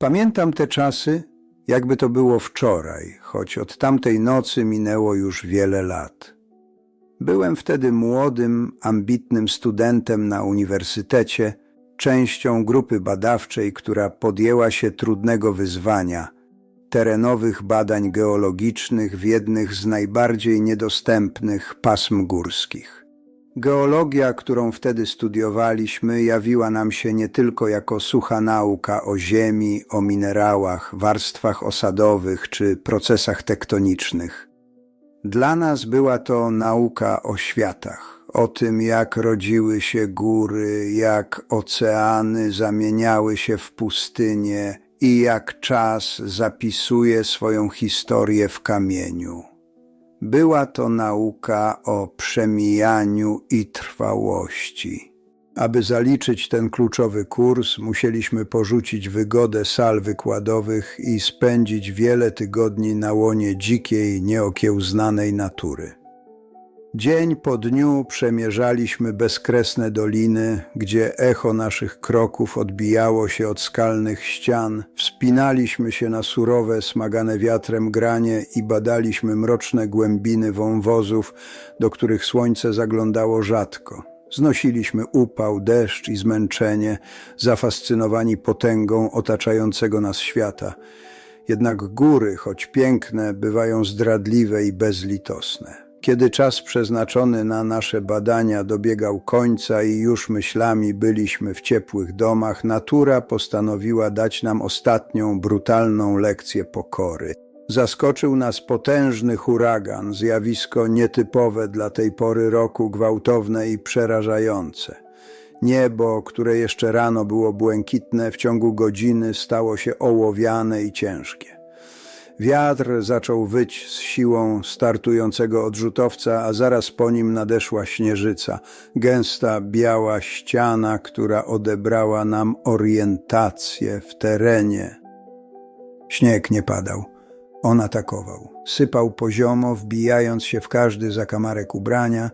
Pamiętam te czasy, jakby to było wczoraj, choć od tamtej nocy minęło już wiele lat. Byłem wtedy młodym, ambitnym studentem na uniwersytecie, częścią grupy badawczej, która podjęła się trudnego wyzwania terenowych badań geologicznych w jednych z najbardziej niedostępnych pasm górskich. Geologia, którą wtedy studiowaliśmy, jawiła nam się nie tylko jako sucha nauka o ziemi, o minerałach, warstwach osadowych czy procesach tektonicznych. Dla nas była to nauka o światach, o tym, jak rodziły się góry, jak oceany zamieniały się w pustynie i jak czas zapisuje swoją historię w kamieniu. Była to nauka o przemijaniu i trwałości. Aby zaliczyć ten kluczowy kurs, musieliśmy porzucić wygodę sal wykładowych i spędzić wiele tygodni na łonie dzikiej, nieokiełznanej natury. Dzień po dniu przemierzaliśmy bezkresne doliny, gdzie echo naszych kroków odbijało się od skalnych ścian, wspinaliśmy się na surowe, smagane wiatrem granie i badaliśmy mroczne głębiny wąwozów, do których słońce zaglądało rzadko. Znosiliśmy upał, deszcz i zmęczenie, zafascynowani potęgą otaczającego nas świata. Jednak góry, choć piękne, bywają zdradliwe i bezlitosne. Kiedy czas przeznaczony na nasze badania dobiegał końca i już myślami byliśmy w ciepłych domach, natura postanowiła dać nam ostatnią, brutalną lekcję pokory. Zaskoczył nas potężny huragan, zjawisko nietypowe dla tej pory roku, gwałtowne i przerażające. Niebo, które jeszcze rano było błękitne, w ciągu godziny stało się ołowiane i ciężkie. Wiatr zaczął wyć z siłą startującego odrzutowca, a zaraz po nim nadeszła śnieżyca, gęsta, biała ściana, która odebrała nam orientację w terenie. Śnieg nie padał. On atakował. Sypał poziomo, wbijając się w każdy zakamarek ubrania,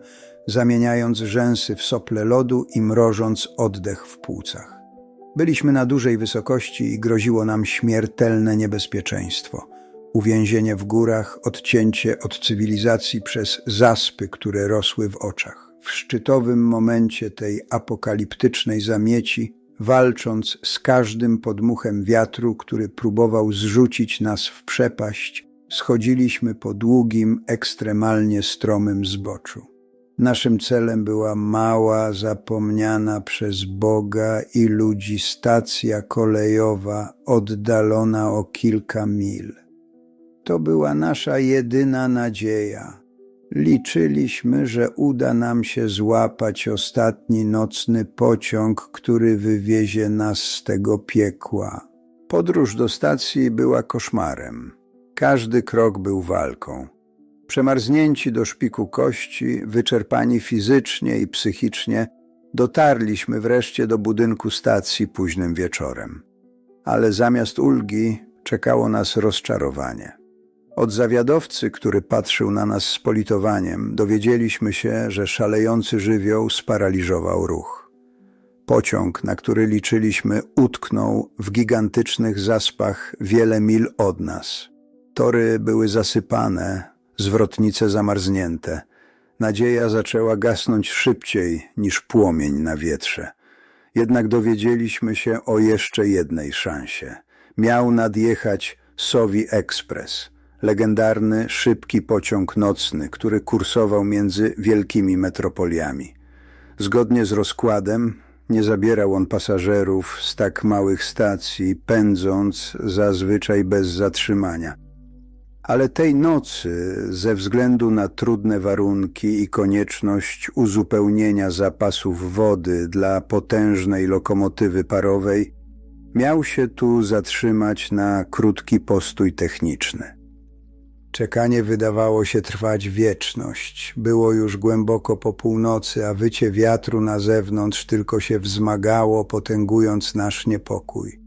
zamieniając rzęsy w sople lodu i mrożąc oddech w płucach. Byliśmy na dużej wysokości i groziło nam śmiertelne niebezpieczeństwo. Uwięzienie w górach, odcięcie od cywilizacji przez zaspy, które rosły w oczach. W szczytowym momencie tej apokaliptycznej zamieci, walcząc z każdym podmuchem wiatru, który próbował zrzucić nas w przepaść, schodziliśmy po długim, ekstremalnie stromym zboczu. Naszym celem była mała, zapomniana przez Boga i ludzi stacja kolejowa oddalona o kilka mil. To była nasza jedyna nadzieja. Liczyliśmy, że uda nam się złapać ostatni nocny pociąg, który wywiezie nas z tego piekła. Podróż do stacji była koszmarem. Każdy krok był walką. Przemarznięci do szpiku kości, wyczerpani fizycznie i psychicznie, dotarliśmy wreszcie do budynku stacji późnym wieczorem. Ale zamiast ulgi czekało nas rozczarowanie. Od zawiadowcy, który patrzył na nas z politowaniem, dowiedzieliśmy się, że szalejący żywioł sparaliżował ruch. Pociąg, na który liczyliśmy, utknął w gigantycznych zaspach wiele mil od nas. Tory były zasypane, zwrotnice zamarznięte. Nadzieja zaczęła gasnąć szybciej niż płomień na wietrze. Jednak dowiedzieliśmy się o jeszcze jednej szansie. Miał nadjechać Sowi Express, legendarny, szybki pociąg nocny, który kursował między wielkimi metropoliami. Zgodnie z rozkładem nie zabierał on pasażerów z tak małych stacji, pędząc zazwyczaj bez zatrzymania. Ale tej nocy, ze względu na trudne warunki i konieczność uzupełnienia zapasów wody dla potężnej lokomotywy parowej, miał się tu zatrzymać na krótki postój techniczny. Czekanie wydawało się trwać wieczność. Było już głęboko po północy, a wycie wiatru na zewnątrz tylko się wzmagało, potęgując nasz niepokój.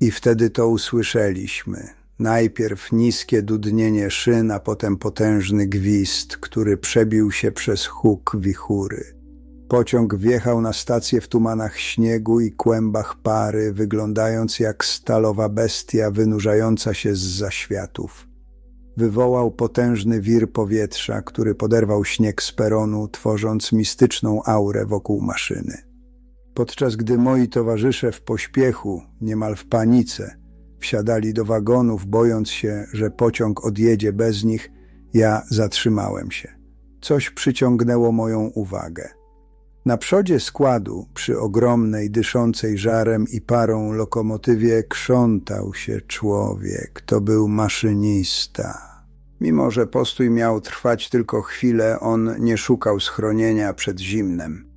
I wtedy to usłyszeliśmy. Najpierw niskie dudnienie szyn, a potem potężny gwizd, który przebił się przez huk wichury. Pociąg wjechał na stację w tumanach śniegu i kłębach pary, wyglądając jak stalowa bestia wynurzająca się z zaświatów. Wywołał potężny wir powietrza, który poderwał śnieg z peronu, tworząc mistyczną aurę wokół maszyny. Podczas gdy moi towarzysze w pośpiechu, niemal w panice, wsiadali do wagonów, bojąc się, że pociąg odjedzie bez nich, ja zatrzymałem się. Coś przyciągnęło moją uwagę. Na przodzie składu, przy ogromnej, dyszącej żarem i parą lokomotywie, krzątał się człowiek. To był maszynista. Mimo, że postój miał trwać tylko chwilę, on nie szukał schronienia przed zimnem.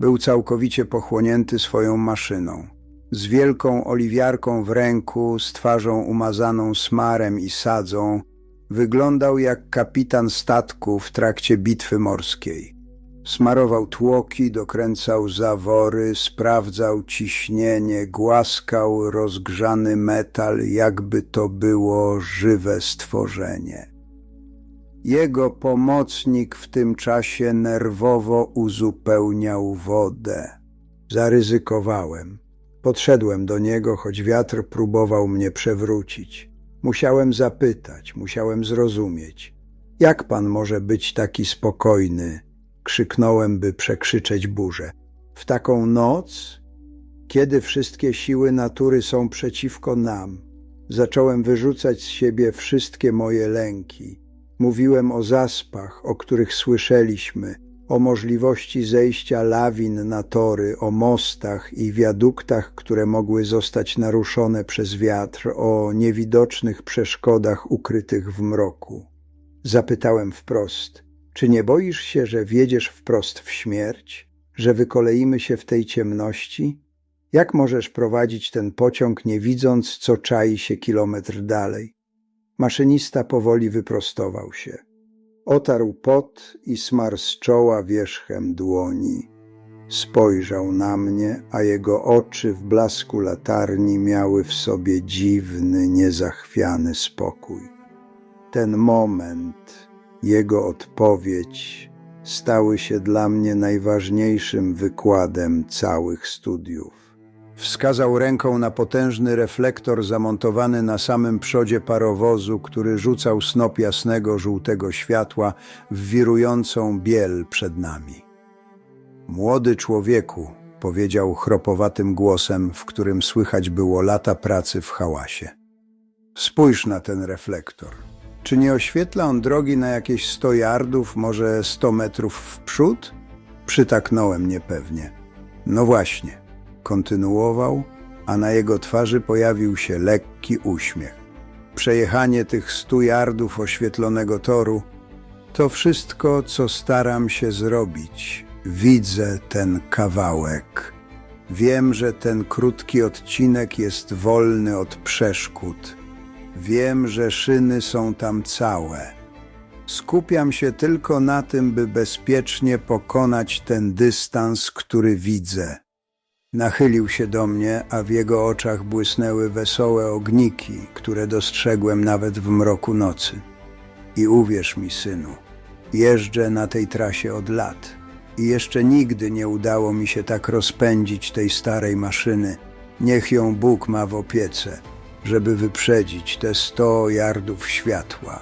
Był całkowicie pochłonięty swoją maszyną. Z wielką oliwiarką w ręku, z twarzą umazaną smarem i sadzą, wyglądał jak kapitan statku w trakcie bitwy morskiej. Smarował tłoki, dokręcał zawory, sprawdzał ciśnienie, głaskał rozgrzany metal, jakby to było żywe stworzenie. Jego pomocnik w tym czasie nerwowo uzupełniał wodę. Zaryzykowałem. Podszedłem do niego, choć wiatr próbował mnie przewrócić. Musiałem zapytać, musiałem zrozumieć. Jak pan może być taki spokojny? Krzyknąłem, by przekrzyczeć burzę. W taką noc, kiedy wszystkie siły natury są przeciwko nam, zacząłem wyrzucać z siebie wszystkie moje lęki. Mówiłem o zaspach, o których słyszeliśmy, o możliwości zejścia lawin na tory, o mostach i wiaduktach, które mogły zostać naruszone przez wiatr, o niewidocznych przeszkodach ukrytych w mroku. Zapytałem wprost: Czy nie boisz się, że wiedziesz wprost w śmierć, że wykoleimy się w tej ciemności? Jak możesz prowadzić ten pociąg, nie widząc, co czai się kilometr dalej? Maszynista powoli wyprostował się. Otarł pot i smarł z czoła wierzchem dłoni. Spojrzał na mnie, a jego oczy w blasku latarni miały w sobie dziwny, niezachwiany spokój. Ten moment, jego odpowiedź, stały się dla mnie najważniejszym wykładem całych studiów. Wskazał ręką na potężny reflektor zamontowany na samym przodzie parowozu, który rzucał snop jasnego żółtego światła w wirującą biel przed nami. Młody człowieku, powiedział chropowatym głosem, w którym słychać było lata pracy w hałasie. Spójrz na ten reflektor. Czy nie oświetla on drogi na jakieś sto yardów, może sto metrów w przód? Przytaknąłem niepewnie. No właśnie, kontynuował, a na jego twarzy pojawił się lekki uśmiech. Przejechanie tych stu yardów oświetlonego toru to wszystko, co staram się zrobić. Widzę ten kawałek. Wiem, że ten krótki odcinek jest wolny od przeszkód. Wiem, że szyny są tam całe. Skupiam się tylko na tym, by bezpiecznie pokonać ten dystans, który widzę. Nachylił się do mnie, a w jego oczach błysnęły wesołe ogniki, które dostrzegłem nawet w mroku nocy. I uwierz mi, synu, jeżdżę na tej trasie od lat i jeszcze nigdy nie udało mi się tak rozpędzić tej starej maszyny. Niech ją Bóg ma w opiece, żeby wyprzedzić te sto yardów światła.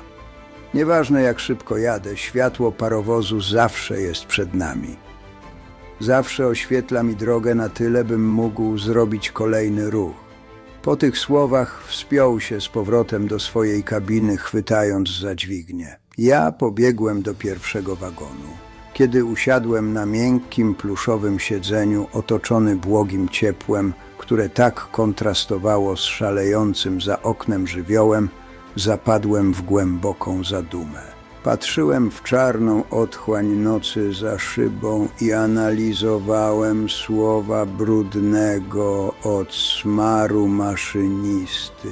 Nieważne jak szybko jadę, światło parowozu zawsze jest przed nami. Zawsze oświetla mi drogę na tyle, bym mógł zrobić kolejny ruch. Po tych słowach wspiął się z powrotem do swojej kabiny, chwytając za dźwignię. Ja pobiegłem do pierwszego wagonu. Kiedy usiadłem na miękkim, pluszowym siedzeniu, otoczony błogim ciepłem, które tak kontrastowało z szalejącym za oknem żywiołem, zapadłem w głęboką zadumę. Patrzyłem w czarną otchłań nocy za szybą i analizowałem słowa brudnego od smaru maszynisty.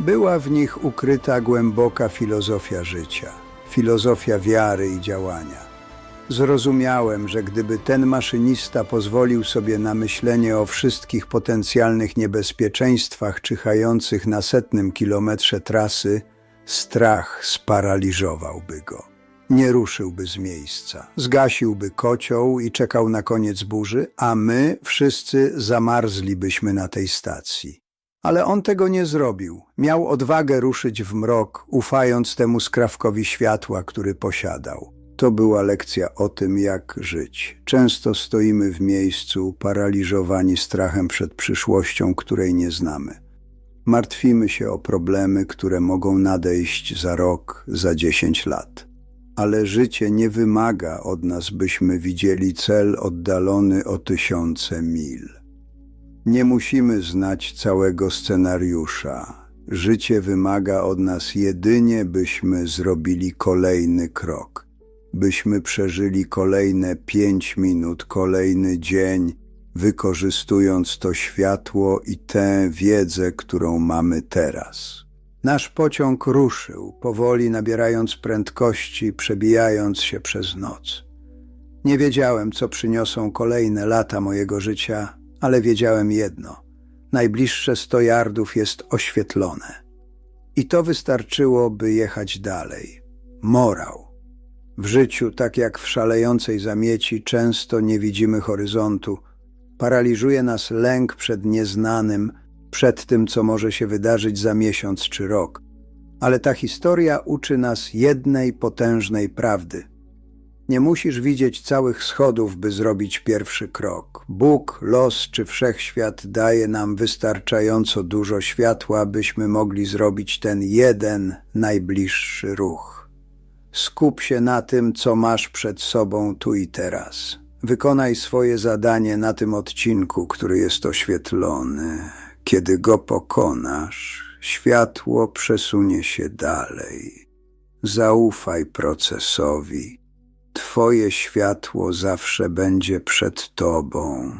Była w nich ukryta głęboka filozofia życia, filozofia wiary i działania. Zrozumiałem, że gdyby ten maszynista pozwolił sobie na myślenie o wszystkich potencjalnych niebezpieczeństwach czyhających na setnym kilometrze trasy, strach sparaliżowałby go. nie ruszyłby z miejsca. Zgasiłby kocioł i czekał na koniec burzy, a my wszyscy zamarzlibyśmy na tej stacji. Ale on tego nie zrobił. Miał odwagę ruszyć w mrok, ufając temu skrawkowi światła, który posiadał. To była lekcja o tym, jak żyć. Często stoimy w miejscu, paraliżowani strachem przed przyszłością, której nie znamy. Martwimy się o problemy, które mogą nadejść za rok, za dziesięć lat. Ale życie nie wymaga od nas, byśmy widzieli cel oddalony o tysiące mil. Nie musimy znać całego scenariusza. Życie wymaga od nas jedynie, byśmy zrobili kolejny krok, byśmy przeżyli kolejne pięć minut, kolejny dzień, wykorzystując to światło i tę wiedzę, którą mamy teraz. Nasz pociąg ruszył, powoli nabierając prędkości, przebijając się przez noc. Nie wiedziałem, co przyniosą kolejne lata mojego życia, ale wiedziałem jedno: najbliższe sto yardów jest oświetlone. I to wystarczyło, by jechać dalej. Morał. W życiu, tak jak w szalejącej zamieci, często nie widzimy horyzontu. Paraliżuje nas lęk przed nieznanym, przed tym, co może się wydarzyć za miesiąc czy rok. Ale ta historia uczy nas jednej potężnej prawdy. Nie musisz widzieć całych schodów, by zrobić pierwszy krok. Bóg, los czy wszechświat daje nam wystarczająco dużo światła, byśmy mogli zrobić ten jeden najbliższy ruch. Skup się na tym, co masz przed sobą tu i teraz. Wykonaj swoje zadanie na tym odcinku, który jest oświetlony. Kiedy go pokonasz, światło przesunie się dalej. Zaufaj procesowi. Twoje światło zawsze będzie przed Tobą.